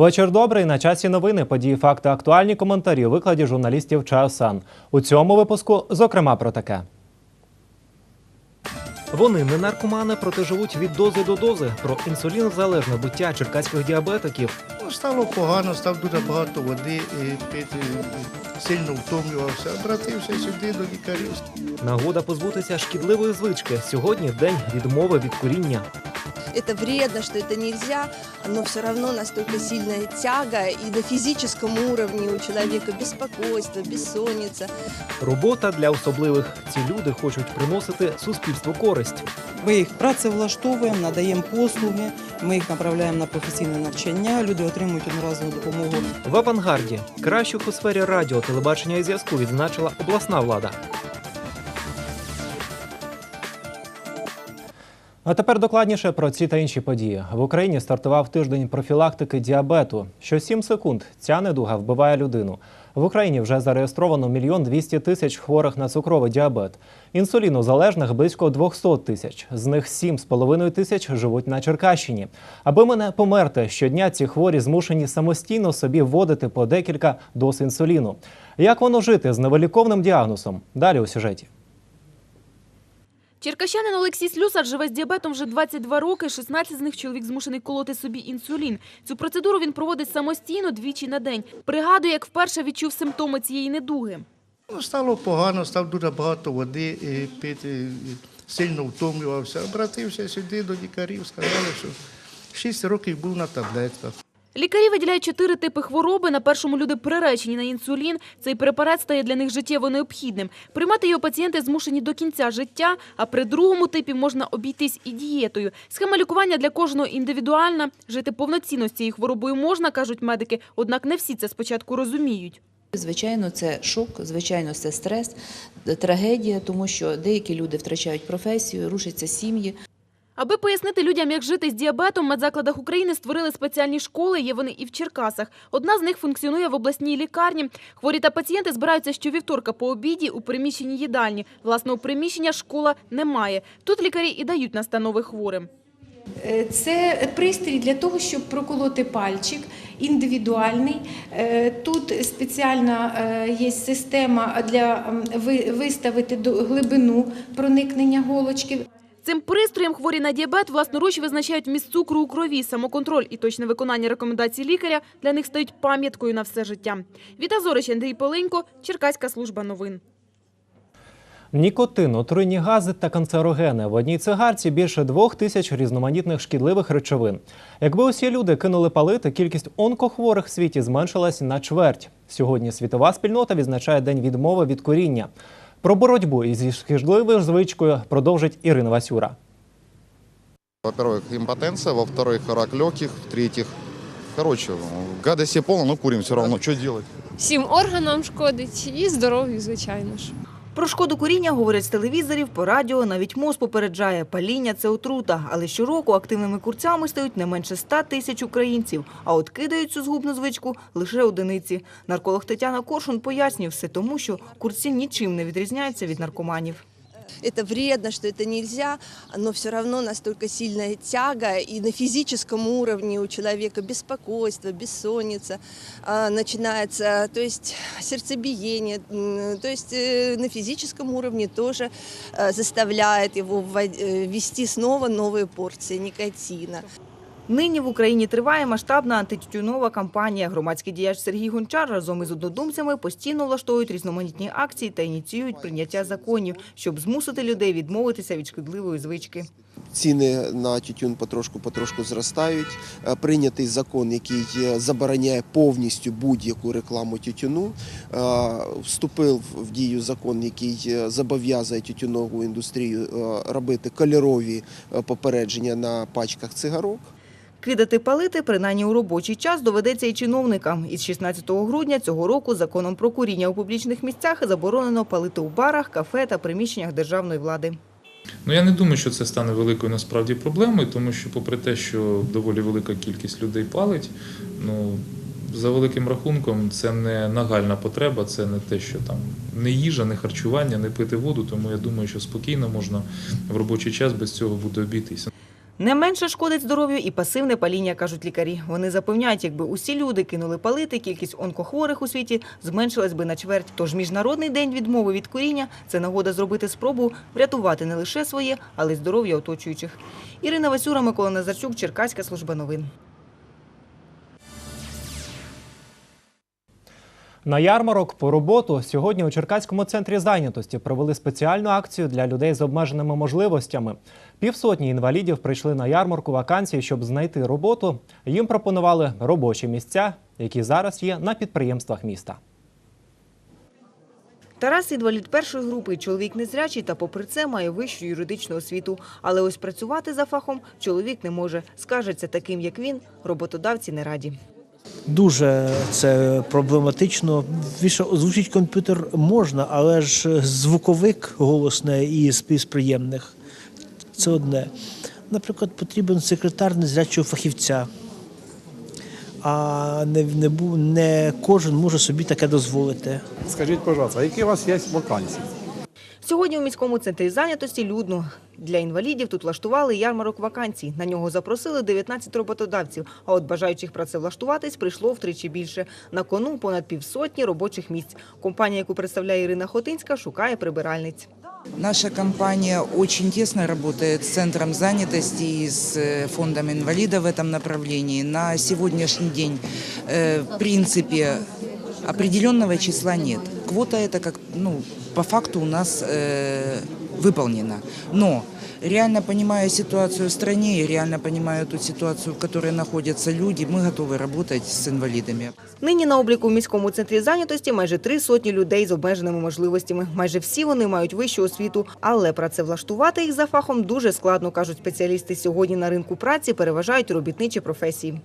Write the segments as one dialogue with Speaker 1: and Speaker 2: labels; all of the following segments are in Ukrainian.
Speaker 1: Вечір добрий. На часі новини, події, факти, актуальні коментарі у викладі журналістів Чаосан. У цьому випуску, зокрема, про таке. Вони не наркомани, проте живуть від дози до дози. Про інсулінозалежне буття черкаських діабетиків.
Speaker 2: Ну, Стало погано, став дуже багато води і пити, сильно втомлювався. Обратився сюди до лікарів.
Speaker 1: Нагода позбутися шкідливої звички. Сьогодні день відмови від куріння.
Speaker 3: Это вредно, что это нельзя, но все равно настолько сильная тяга и на физическом уровне у человека беспокойство, бессонница.
Speaker 1: Робота для особливих. Ці люди хочуть приносити суспільству користь.
Speaker 4: Ми їх працевлаштовуємо, надаємо послуги, ми їх направляємо на професійне навчання. Люди отримують одноразову допомогу.
Speaker 1: В авангарді кращих у сфері радіо, телебачення і зв'язку відзначила обласна влада. А тепер докладніше про ці та інші події. В Україні стартував тиждень профілактики діабету. Що 7 секунд ця недуга вбиває людину. В Україні вже зареєстровано мільйон 200 тисяч хворих на цукровий діабет. Інсулінозалежних близько 200 тисяч. З них 7,5 тисяч живуть на Черкащині. Аби мене померти, щодня ці хворі змушені самостійно собі вводити по декілька доз інсуліну. Як воно жити з невиліковним діагнозом? Далі у сюжеті.
Speaker 5: Черкащанин Олексій Слюсар живе з діабетом вже 22 роки. 16 з них чоловік змушений колоти собі інсулін. Цю процедуру він проводить самостійно двічі на день. Пригадує, як вперше відчув симптоми цієї недуги.
Speaker 2: Ну, Стало погано, став дуже багато води пити, сильно втомлювався. Обратився сюди до лікарів, сказали, що 6 років був на таблетках.
Speaker 5: Лікарі виділяють чотири типи хвороби. На першому люди приречені на інсулін. Цей препарат стає для них життєво необхідним. Приймати його пацієнти змушені до кінця життя, а при другому типі можна обійтись і дієтою. Схема лікування для кожного індивідуальна. Жити повноцінно з цією хворобою можна, кажуть медики, однак не всі це спочатку розуміють.
Speaker 6: Звичайно, це шок, звичайно, це стрес, трагедія, тому що деякі люди втрачають професію, рушаться сім'ї.
Speaker 5: Аби пояснити людям, як жити з діабетом, в медзакладах України створили спеціальні школи, є вони і в Черкасах. Одна з них функціонує в обласній лікарні. Хворі та пацієнти збираються щовівторка по обіді у приміщенні їдальні. Власного приміщення школа не має. Тут лікарі і дають настанови хворим.
Speaker 7: Е, Це пристрій для того, щоб проколоти пальчик, індивідуальний. Е, Тут спеціальна е, є система для виставити глибину проникнення голочки.
Speaker 5: Цим пристроєм хворі на діабет власноруч визначають вміст цукру у крові. Самоконтроль і точне виконання рекомендацій лікаря для них стають пам'яткою на все життя. Віта Зорич, Андрій Поленько, Черкаська служба новин.
Speaker 1: Нікотин, отруйні гази та канцерогени. В одній цигарці більше двох тисяч різноманітних шкідливих речовин. Якби усі люди кинули палити, кількість онкохворих в світі зменшилась на чверть. Сьогодні світова спільнота відзначає День відмови від куріння. Про боротьбу із шкідливою звичкою продовжить Ірина Васюра.
Speaker 8: Во-первых, импотенция, во-вторых, рак легких, в-третьих, короче, гадости полно, но курим все равно, что делать?
Speaker 9: всім органам шкодить і здоров'ю, звичайно ж.
Speaker 10: Про шкоду куріння говорять з телевізорів, по радіо, навіть МОЗ попереджає, паління – це отрута. Але щороку активними курцями стають не менше 100 тисяч українців, а от кидають цю згубну звичку лише одиниці. Нарколог Тетяна Коршун пояснює все тому, що курці нічим не відрізняються від наркоманів
Speaker 3: Это вредно, что это нельзя, но все равно настолько сильная тяга и на физическом уровне у человека беспокойство, бессонница а, начинается, то есть сердцебиение, м, то есть э, на физическом уровне тоже э, заставляет его ввод- э, ввести снова новые порции никотина.
Speaker 10: Нині в Україні триває масштабна антитютюнова кампанія. Громадський діяч Сергій Гончар разом із однодумцями постійно влаштовують різноманітні акції та ініціюють прийняття законів, щоб змусити людей відмовитися від шкідливої звички.
Speaker 11: Ціни на тютюн потрошку-потрошку зростають. Е, Прийнятий закон, який е, забороняє повністю будь-яку рекламу тютюну. Е, Вступив в дію закон, який зобов'язує тютюнову індустрію робити кольорові попередження на пачках цигарок.
Speaker 10: Кидати палити, принаймні у робочий час, доведеться і чиновникам. Із 16 грудня цього року законом про куріння у публічних місцях заборонено палити у барах, кафе та приміщеннях державної влади.
Speaker 12: Ну я не думаю, що це стане великою насправді проблемою, тому що, попри те, що доволі велика кількість людей палить, ну за великим рахунком, це не нагальна потреба, це не те, що там не їжа, не харчування, не пити воду. Тому я думаю, що спокійно можна в робочий час без цього буде обійтися.
Speaker 10: Не менше шкодить здоров'ю і пасивне паління, кажуть лікарі. Вони запевняють, якби усі люди кинули палити, кількість онкохворих у світі зменшилась би на чверть. Тож Міжнародний день відмови від куріння – це нагода зробити спробу врятувати не лише своє, але й здоров'я оточуючих. Ірина Васюра, Микола Назарчук, Черкаська служба новин.
Speaker 1: На ярмарок по роботу сьогодні у Черкаському центрі зайнятості провели спеціальну акцію для людей з обмеженими можливостями. Півсотні інвалідів прийшли на ярмарку вакансій, щоб знайти роботу. Їм пропонували робочі місця, які зараз є на підприємствах міста.
Speaker 10: Тарас – інвалід першої групи, чоловік незрячий та попри це має вищу юридичну освіту. Але ось працювати за фахом чоловік не може. Скажеться, таким як він, роботодавці не раді.
Speaker 13: Дуже це проблематично. Більше озвучить комп'ютер можна, але ж звуковик голосне і з з приємних це одне. Наприклад, потрібен секретар незрячого фахівця. А не, не, не кожен може собі таке дозволити.
Speaker 14: Скажіть, пожалуйста, а які у вас є вакансії?
Speaker 10: Сьогодні у міському центрі зайнятості людно. Для інвалідів тут влаштували ярмарок вакансій. На нього запросили 19 роботодавців, а от бажаючих працевлаштуватись прийшло втричі більше. На кону понад півсотні робочих місць. Компанія, яку представляє Ірина Хотинська, шукає прибиральниць.
Speaker 15: Наша компания очень тесно работает с Центром занятости и с э, Фондом инвалидов в этом направлении. На сегодняшний день, э, в принципе, определенного числа нет. Квота это как, ну, по факту у нас э, выполнена. Но реально понимая ситуацию в стране и реально понимая ту ситуацию, в которой находятся люди, мы готовы работать с инвалидами.
Speaker 10: Нині на обліку в міському центрі зайнятості майже три сотні людей з обмеженими можливостями. Майже всі вони мають вищу освіту, але працевлаштувати їх за фахом дуже складно, кажуть спеціалісти. Сьогодні на ринку праці переважають робітничі професії.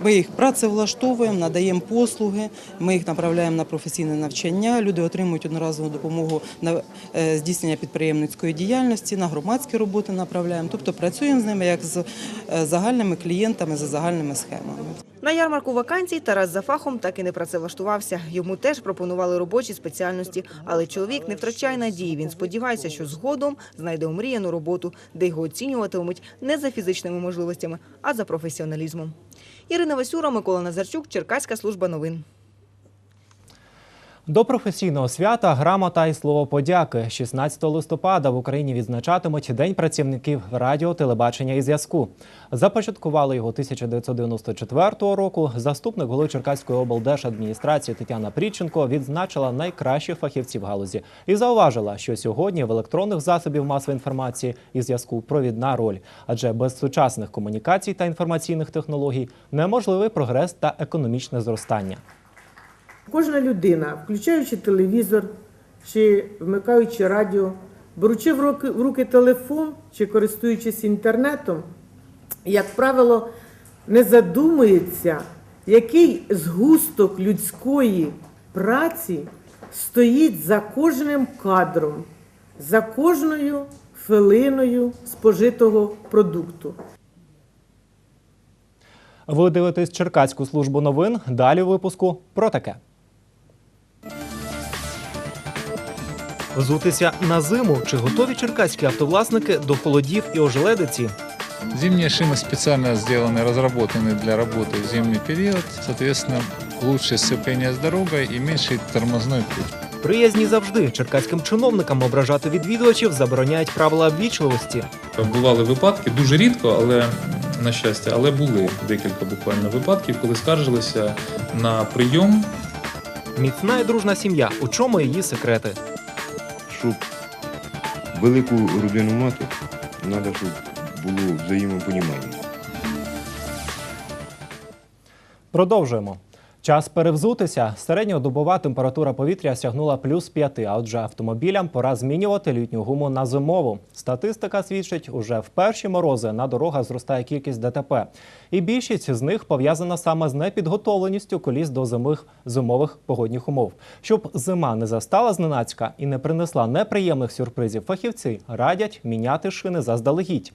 Speaker 4: Ми їх працевлаштовуємо, надаємо послуги, ми їх направляємо на професійне навчання. Люди отримують одноразову допомогу на е, здійснення підприємницької діяльності, на громадські роботи направляємо. Тобто працюємо з ними як з е, загальними клієнтами за загальними схемами.
Speaker 10: На ярмарку вакансій Тарас за фахом так і не працевлаштувався. Йому теж пропонували робочі спеціальності, але чоловік не втрачає надії. Він сподівається, що згодом знайде омріяну роботу, де його оцінюватимуть не за фізичними можливостями, а за професіоналізмом. Ірина Васюра, Микола Назарчук, Черкаська служба новин.
Speaker 1: До професійного свята грамота і слово подяки. 16 листопада в Україні відзначатимуть День працівників радіо, телебачення і зв'язку. Започаткували його 1994 року. Заступник голови Черкаської облдержадміністрації Тетяна Пріченко відзначила найкращих фахівців галузі і зауважила, що сьогодні в електронних засобів масової інформації і зв'язку провідна роль, адже без сучасних комунікацій та інформаційних технологій неможливий прогрес та економічне зростання.
Speaker 16: Кожна людина, включаючи телевізор чи вмикаючи радіо, беручи в руки, в руки телефон чи користуючись інтернетом, як правило, не задумується, який згусток людської праці стоїть за кожним кадром, за кожною хвилиною спожитого продукту.
Speaker 1: Ви дивитесь Черкаську службу новин. Далі у випуску про таке. Взутися на зиму. Чи готові черкаські автовласники до холодів і ожеледиці?
Speaker 17: Зимние шины специально сделаны, разработаны для работы в зимний период. Соответственно, лучшее сцепление с дорогой и меньший тормозной путь.
Speaker 1: Приязні завжди черкаським чиновникам ображати відвідувачів забороняють правила ввічливості.
Speaker 12: Бували випадки, дуже рідко, але на щастя, але були декілька буквально випадків, коли скаржилися на прийом.
Speaker 1: Міцна і дружна сім'я. У чому її секрети?
Speaker 18: Щоб велику родину мати, треба, щоб було взаємопонімання.
Speaker 1: Продовжуємо. Час перевзутися. Середньодобова температура повітря сягнула плюс 5, а отже автомобілям пора змінювати літню гуму на зимову. Статистика свідчить, уже в перші морози на дорогах зростає кількість ДТП. І більшість з них пов'язана саме з непідготовленістю коліс до зимових, зимових погодних умов. Щоб зима не застала зненацька і не принесла неприємних сюрпризів, фахівці радять міняти шини заздалегідь.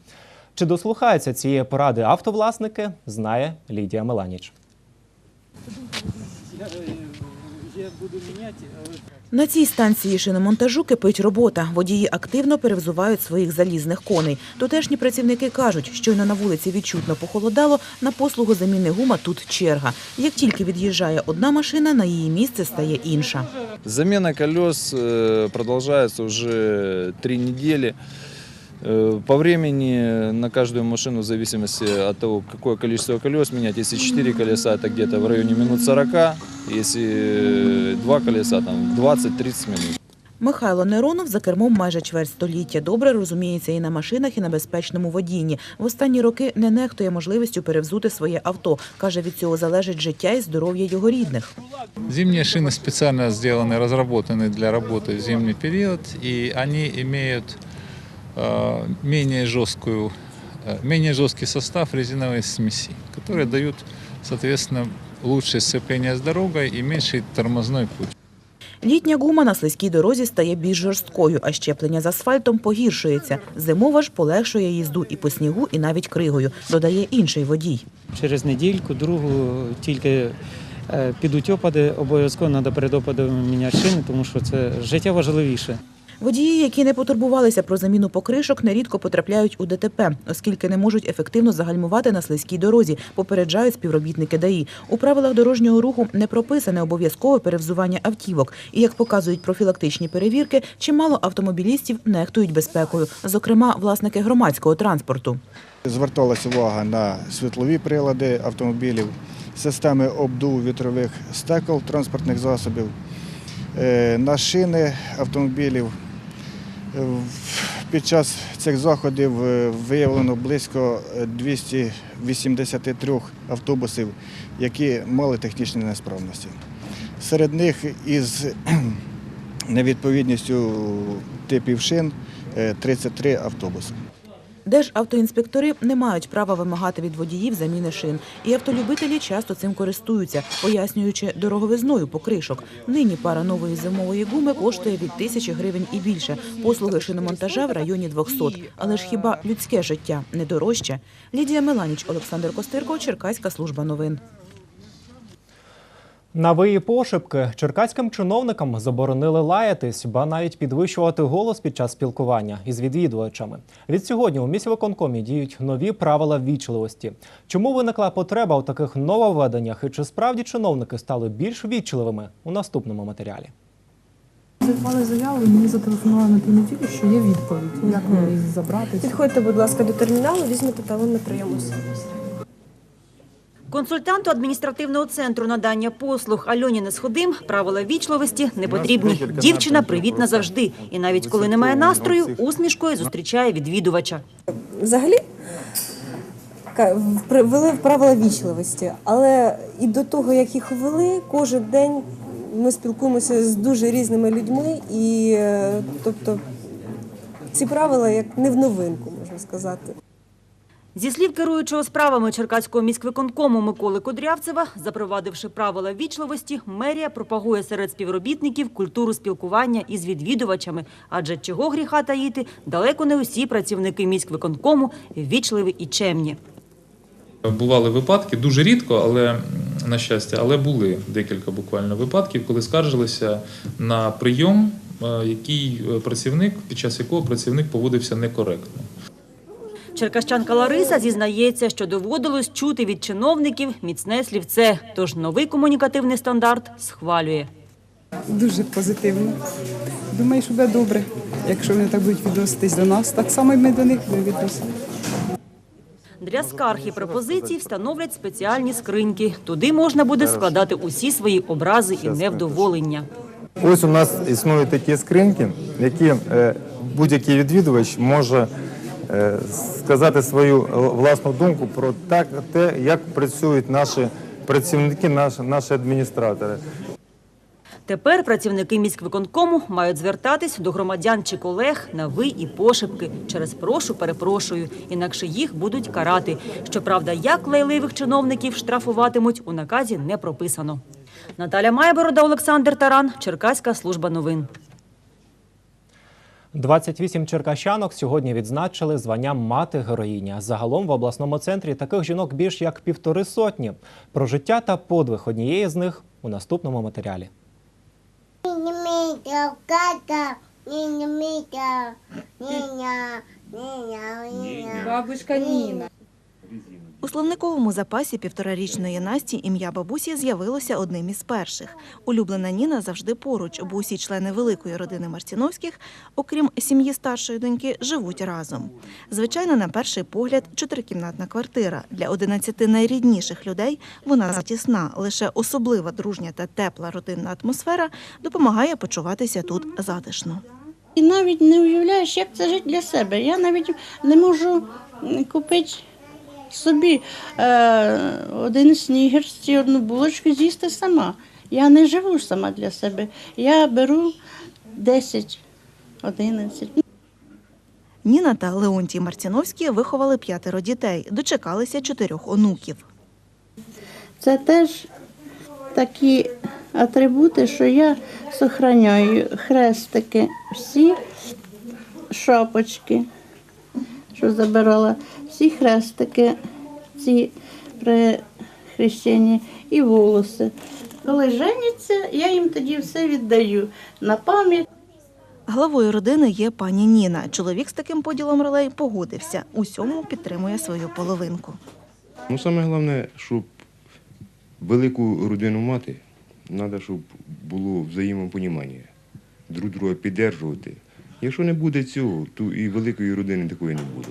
Speaker 1: Чи дослухаються цієї поради автовласники, знає Лідія Меланіч.
Speaker 19: На цій станції шиномонтажу кипить робота. Водії активно перевзувають своїх залізних коней. Тутешні працівники кажуть, щойно на вулиці відчутно похолодало, на послугу заміни гума тут черга. Як тільки від'їжджає одна машина, на її місце стає інша.
Speaker 20: Замена колес э, продолжается уже три недели. Э, По времени на каждую машину, в зависимости от того, какое количество колес менять. Если 4 колеса, это где-то в районе минут 40. Если 2 колеса, там 20-30 минут.
Speaker 19: Михайло Неронов за кермом майже чверть століття. Добре розуміється і на машинах, і на безпечному водінні. В останні роки не нехтує можливістю перевзути своє авто. Каже, від цього залежить життя і здоров'я його рідних.
Speaker 17: Зимние шины специально сделаны, разработаны для работы в зимний период, и они имеют э, менее, жесткую, менее жесткий состав резиновой смеси, которые дают, соответственно, лучшее сцепление с дорогой и меньший тормозной путь.
Speaker 19: Літня гума на слизькій дорозі стає більш жорсткою, а щеплення з асфальтом погіршується. Зимова ж полегшує їзду і по снігу, і навіть кригою, додає інший водій.
Speaker 21: Через недільку, другу тільки е, підуть опади, обов'язково треба перед опадами міняти шини, тому що це життя важливіше.
Speaker 19: Водії, які не потурбувалися про заміну покришок, нерідко потрапляють у ДТП, оскільки не можуть ефективно загальмувати на слизькій дорозі, попереджають співробітники ДАІ. У правилах дорожнього руху не прописане обов'язкове перевзування автівок. І, як показують профілактичні перевірки, чимало автомобілістів нехтують безпекою, зокрема власники громадського транспорту.
Speaker 22: Зверталася увага на світлові прилади автомобілів, системи обдуву вітрових стекол транспортних засобів, на шини автомобілів. Е, Під час цих заходів е, виявлено близько е, 283 автобусів, які мали технічні несправності. Серед них із невідповідністю типів шин е, 33 автобуси.
Speaker 19: Державтоінспектори не мають права вимагати від водіїв заміни шин. І автолюбителі часто цим користуються, пояснюючи дороговизною покришок. Нині пара нової зимової гуми коштує від тисячі гривень і більше. Послуги шиномонтажа в районі 200. Але ж хіба людське життя не дорожче? Лідія Меланіч, Олександр Костирко, Черкаська служба новин.
Speaker 1: Нової пошепки черкаським чиновникам заборонили лаятись, ба навіть підвищувати голос під час спілкування із відвідувачами. Від сьогодні у міськвиконкомі діють нові правила ввічливості. Чому виникла потреба у таких нововведеннях і чи справді чиновники стали більш ввічливими у наступному матеріалі?
Speaker 23: Заклали заяву і мені зателефонували на тільки, що є відповідь. Як мені її забрати?
Speaker 24: Підходьте, будь ласка, до терміналу, візьмете талон на прийом особи.
Speaker 25: Консультанту адміністративного центру надання послуг Альоні Несходим правила вічливості не потрібні. Дівчина привітна завжди. І навіть коли немає настрою, усмішкою зустрічає відвідувача.
Speaker 24: Взагалі ввели в правила вічливості, але і до того, як їх ввели, кожен день ми спілкуємося з дуже різними людьми, і е, тобто ці правила як не в новинку, можна сказати.
Speaker 25: Зі слів керуючого справами Черкаського міськвиконкому Миколи Кудрявцева, запровадивши правила вічливості, мерія пропагує серед співробітників культуру спілкування із відвідувачами. Адже чого гріха таїти, далеко не усі працівники міськвиконкому вічливі і чемні.
Speaker 12: Бували випадки, дуже рідко, але на щастя, але були декілька буквально випадків, коли скаржилися на прийом, е, який е, працівник, під час якого працівник поводився некоректно.
Speaker 25: Черкащанка Лариса зізнається, що доводилось чути від чиновників міцне слівце, тож новий комунікативний стандарт схвалює.
Speaker 23: Дуже позитивно. Думаю, що буде добре. Якщо вони так будуть відноситись до нас, так само і ми до них будемо відноситися.
Speaker 25: Для скарг і пропозицій встановлять спеціальні скриньки. Туди можна буде складати усі свої образи і невдоволення.
Speaker 2: Ось у нас існують такі скриньки, які е, будь-який відвідувач може сказати свою е, власну думку про так, те, як працюють наші працівники, наші, наші адміністратори.
Speaker 25: Тепер працівники міськвиконкому мають звертатись до громадян чи колег на ви і пошепки через прошу, перепрошую, інакше їх будуть карати. Щоправда, як лайливих чиновників штрафуватимуть у наказі не прописано. Наталя Майборода, Олександр Таран, Черкаська служба новин.
Speaker 1: 28 черкащанок сьогодні відзначили звання мати героїня. Загалом в обласному центрі таких жінок більш як півтори сотні. Про життя та подвиг однієї з них у наступному матеріалі.
Speaker 26: Бабушка Мика,
Speaker 27: У словниковому запасі півторарічної Насті ім'я бабусі з'явилося одним із перших. Улюблена Ніна завжди поруч, бо усі члени великої родини Марціновських, окрім сім'ї старшої доньки, живуть разом. Звичайно, на перший погляд, чотирикімнатна квартира. Для 11 найрідніших людей вона затісна. Лише особлива дружня та тепла родинна атмосфера допомагає почуватися тут затишно.
Speaker 28: І навіть не уявляєш, як це жити для себе. Я навіть не можу купити собі е, один снігер чи одну булочку з'їсти сама. Я не живу сама для себе. Я беру 10, 11.
Speaker 27: Ніна та Леонтій Марціновські виховали п'ятеро дітей, дочекалися чотирьох онуків.
Speaker 28: Це теж такі атрибути, що я зберігаю хрестики, всі шапочки, що забирала, всі хрестики, ці при хрещенні і волоси. Коли женяться, я їм тоді все віддаю на пам'ять.
Speaker 27: Главою родини є пані Ніна. Чоловік з таким поділом ролей погодився. Усьому підтримує свою половинку.
Speaker 18: Ну, саме головне, щоб велику родину мати, треба, щоб було взаємопонімання, друг друга підтримувати. Якщо не буде цього, то і великої родини такої не буде.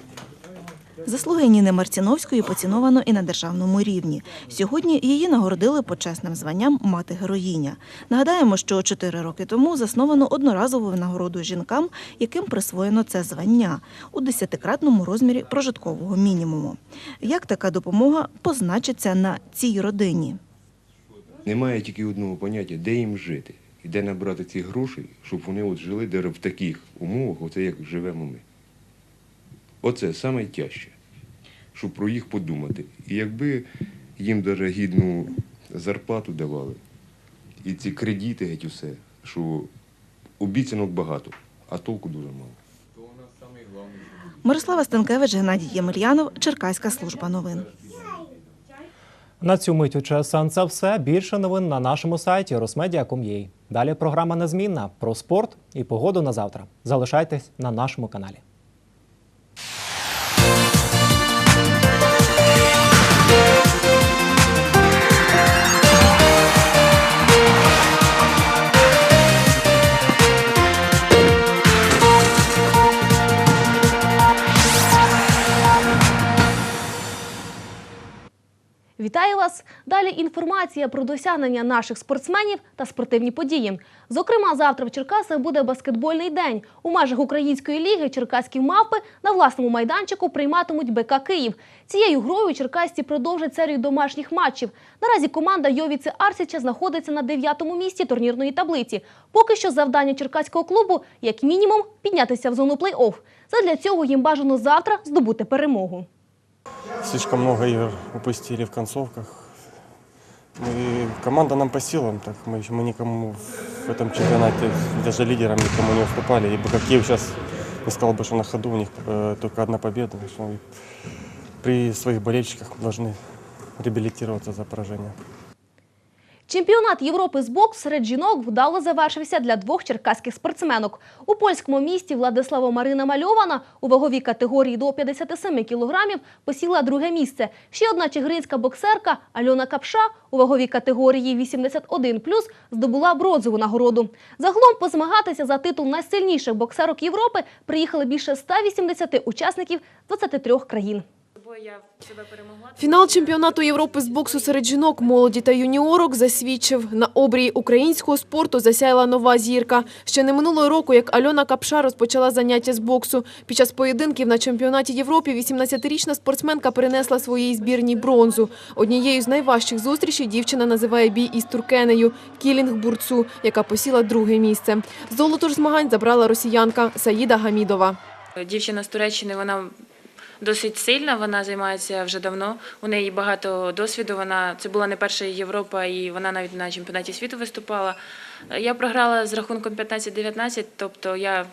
Speaker 27: Заслуги Ніни Марціновської поціновано і на державному рівні. Сьогодні її нагородили почесним званням мати героїня. Нагадаємо, що чотири роки тому засновано одноразову винагороду жінкам, яким присвоєно це звання у десятикратному розмірі прожиткового мінімуму. Як така допомога позначиться на цій родині?
Speaker 18: Немає тільки одного поняття, де їм жити і де набрати ці гроші, щоб вони от жили де в таких умовах, оце як живемо ми. Оце найтяжче, щоб про їх подумати. І якби їм даже гідну зарплату давали, і ці кредити, геть усе, що обіцянок багато, а толку дуже мало.
Speaker 27: Мирослава Станкевич, Геннадій Ємельянов, Черкаська служба новин.
Speaker 1: На цю мить у ЧСН це все. Більше новин на нашому сайті rosmedia.com.ua. Далі програма незмінна про спорт і погоду на завтра. Залишайтесь на нашому каналі.
Speaker 29: Вітаю вас! Далі інформація про досягнення наших спортсменів та спортивні події. Зокрема, завтра в Черкасах буде баскетбольний день. У межах української ліги черкаські мавпи на власному майданчику прийматимуть БК Київ. Цією грою черкасці продовжать серію домашніх матчів. Наразі команда Йовіці Арсіча знаходиться на дев'ятому місці турнірної таблиці. Поки що завдання черкаського клубу, як мінімум, піднятися в зону плей-офф. Задля цього їм бажано завтра здобути перемогу.
Speaker 20: Слишком много игр упустили в концовках. Мы, команда нам по силам, так мы, еще- мы никому в этом чемпионате, даже лидерам никому не уступали. И БК Киев сейчас, не сказал бы, что на ходу, у них э, только одна победа. так что при своих болельщиках должны реабилитироваться за поражение.
Speaker 29: Чемпіонат Європи з боксу серед жінок вдало завершився для двох черкаських спортсменок. У польському місті Владислава Марина Мальована у ваговій категорії до 57 кілограмів посіла друге місце. Ще одна чигиринська боксерка Альона Капша у ваговій категорії 81+, здобула бронзову нагороду. Загалом позмагатися за титул найсильніших боксерок Європи приїхали більше 180 учасників з 23 країн.
Speaker 30: Фінал чемпіонату Європи з боксу серед жінок, молоді та юніорок засвідчив. На обрії українського спорту засяяла нова зірка. Ще не минулого року, як Альона Капша розпочала заняття з боксу. Під час поєдинків на чемпіонаті Європи 18-річна спортсменка принесла своїй збірній бронзу. Однією з найважчих зустрічей дівчина називає бій із туркенею Кілінг Бурцу, яка посіла друге місце. Золото ж змагань забрала росіянка Саїда Гамідова.
Speaker 31: Дівчина з Туреччини, вона досить сильна, вона займається вже давно. У неї багато досвіду. Вона це була не перша Європа, і вона навіть на чемпіонаті світу виступала. Я програла з рахунком 15-19, тобто я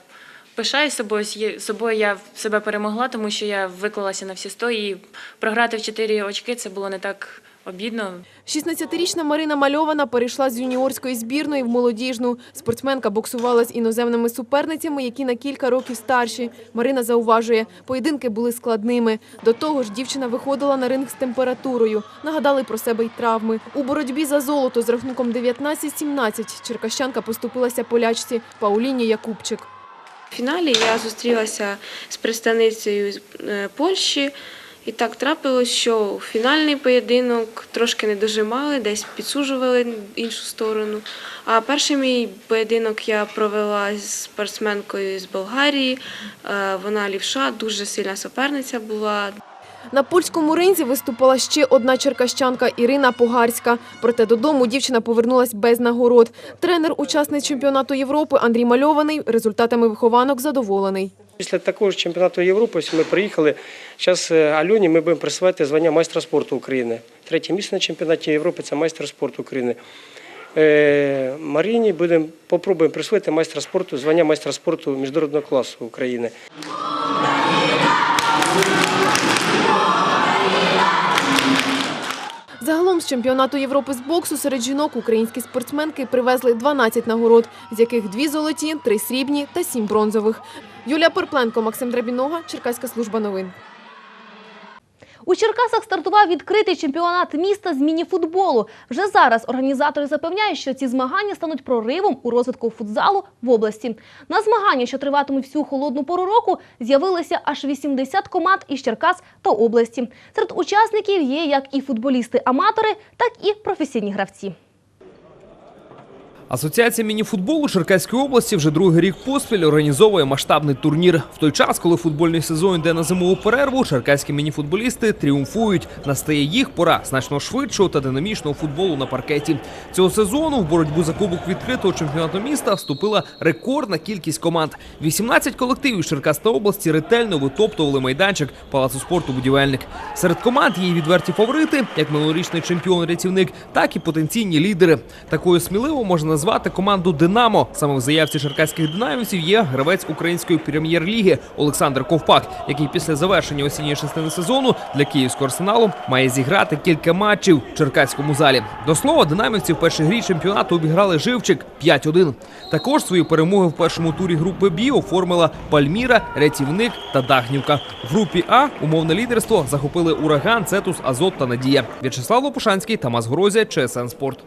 Speaker 31: пишаюсь собою, собою я себе перемогла, тому що я виклалася на всі 100 і програти в 4 очки це було не так обідно.
Speaker 30: 16-річна Марина Мальована перейшла з юніорської збірної в молодіжну. Спортсменка боксувала з іноземними суперницями, які на кілька років старші. Марина зауважує, поєдинки були складними. До того ж, дівчина виходила на ринг з температурою. Нагадали про себе й травми. У боротьбі за золото з рахунком 19-17 черкащанка поступилася полячці Пауліні Якубчик.
Speaker 32: В фіналі я зустрілася з представницею з е, Польщі, і так трапилось, що фінальний поєдинок трошки не дожимали, десь підсужували іншу сторону. А перший мій поєдинок я провела з спортсменкою з Болгарії. Е, Вона лівша, дуже сильна суперниця була.
Speaker 30: На польському ринзі виступала ще одна черкащанка Ірина Погарська. Проте додому дівчина повернулась без нагород. Тренер учасниць чемпіонату Європи Андрій Мальований результатами вихованок задоволений.
Speaker 33: Після такого ж чемпіонату Європи ми приїхали. Зараз Альоні ми будемо присвати звання майстра спорту України. Третє місце на чемпіонаті Європи це майстер спорту України. Е, Маріні будемо попробуємо присвоїти майстра спорту, звання майстра спорту міжнародного класу України.
Speaker 30: Загалом з чемпіонату Європи з боксу серед жінок українські спортсменки привезли 12 нагород, з яких дві золоті, три срібні та сім бронзових. Юлія Перпленко, Максим Драбінога, Черкаська служба новин.
Speaker 29: У Черкасах стартував відкритий чемпіонат міста з мініфутболу. Вже зараз організатори запевняють, що ці змагання стануть проривом у розвитку футзалу в області. На змагання, що триватимуть всю холодну пору року, з'явилося аж 80 команд із Черкас та області. Серед учасників є як і футболісти-аматори, так і професійні гравці.
Speaker 34: Асоціація мініфутболу Черкаської області вже другий рік поспіль організовує масштабний турнір. В той час, коли футбольний сезон йде на зимову перерву, черкаські мініфутболісти тріумфують. Настає їх пора значно швидшого та динамічного футболу на паркеті. Цього сезону в боротьбу за кубок відкритого чемпіонату міста вступила рекордна кількість команд. 18 колективів Черкас області ретельно витоптували майданчик палацу спорту будівельник. Серед команд є відверті фаворити, як минулорічний чемпіон-рятівник, так і потенційні лідери. Такою сміливо можна назвати команду Динамо. Саме в заявці черкаських динамівців є гравець української прем'єр-ліги Олександр Ковпак, який після завершення осінньої частини сезону для київського арсеналу має зіграти кілька матчів в черкаському залі. До слова, динамівці в першій грі чемпіонату обіграли живчик 5-1. Також свої перемоги в першому турі групи Бі оформила Пальміра, Рятівник та Дахнівка. В групі А умовне лідерство захопили Ураган, Цетус, Азот та Надія. В'ячеслав Лопушанський, Тамас Грозя, ЧСН Спорт.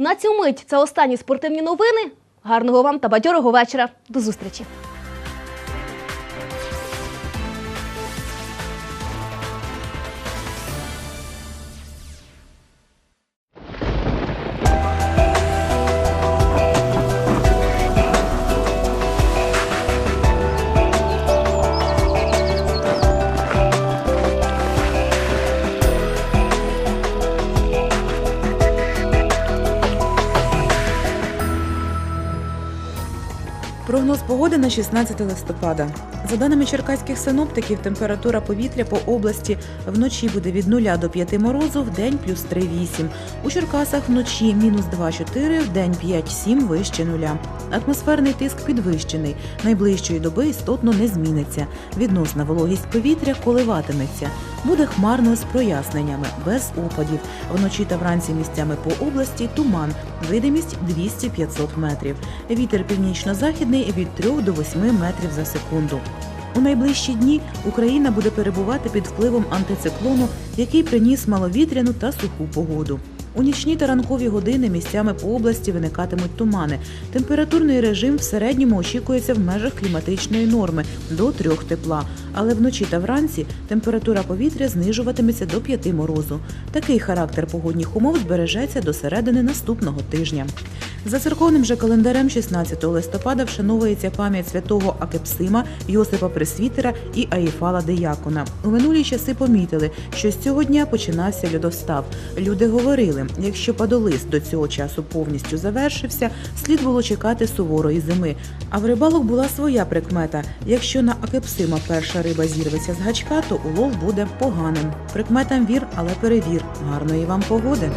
Speaker 29: На цю мить це останні спортивні новини. Гарного вам та бадьорого вечора. До зустрічі!
Speaker 19: Погоди на 16 листопада. За даними черкаських синоптиків, температура повітря по області вночі буде від 0 до 5 морозу, в день плюс 3-8. У Черкасах вночі мінус 2-4, в день 5-7 вище нуля. Атмосферний тиск підвищений. Найближчої доби істотно не зміниться. Відносна вологість повітря коливатиметься. Буде хмарно з проясненнями, без опадів. Вночі та вранці місцями по області туман. Видимість 200-500 метрів. Вітер північно-західний від 3 до 8 метрів за секунду. У найближчі дні Україна буде перебувати під впливом антициклону, який приніс маловітряну та суху погоду. У нічні та ранкові години місцями по області виникатимуть тумани. Температурний режим в середньому очікується в межах кліматичної норми до 3 тепла, але вночі та вранці температура повітря знижуватиметься до 5 морозу. Такий характер погодних умов збережеться до середини наступного тижня. За церковним же календарем 16 листопада вшановується пам'ять святого Акепсима, Йосипа Пресвітера і Аїфала Деякона. У минулі часи помітили, що з цього дня починався льодостав. Люди говорили, якщо падолист до цього часу повністю завершився, слід було чекати суворої зими. А в рибалок була своя прикмета: якщо на Акепсима перша риба зірветься з гачка, то улов буде поганим. Прикметам вір, але перевір. Гарної вам погоди!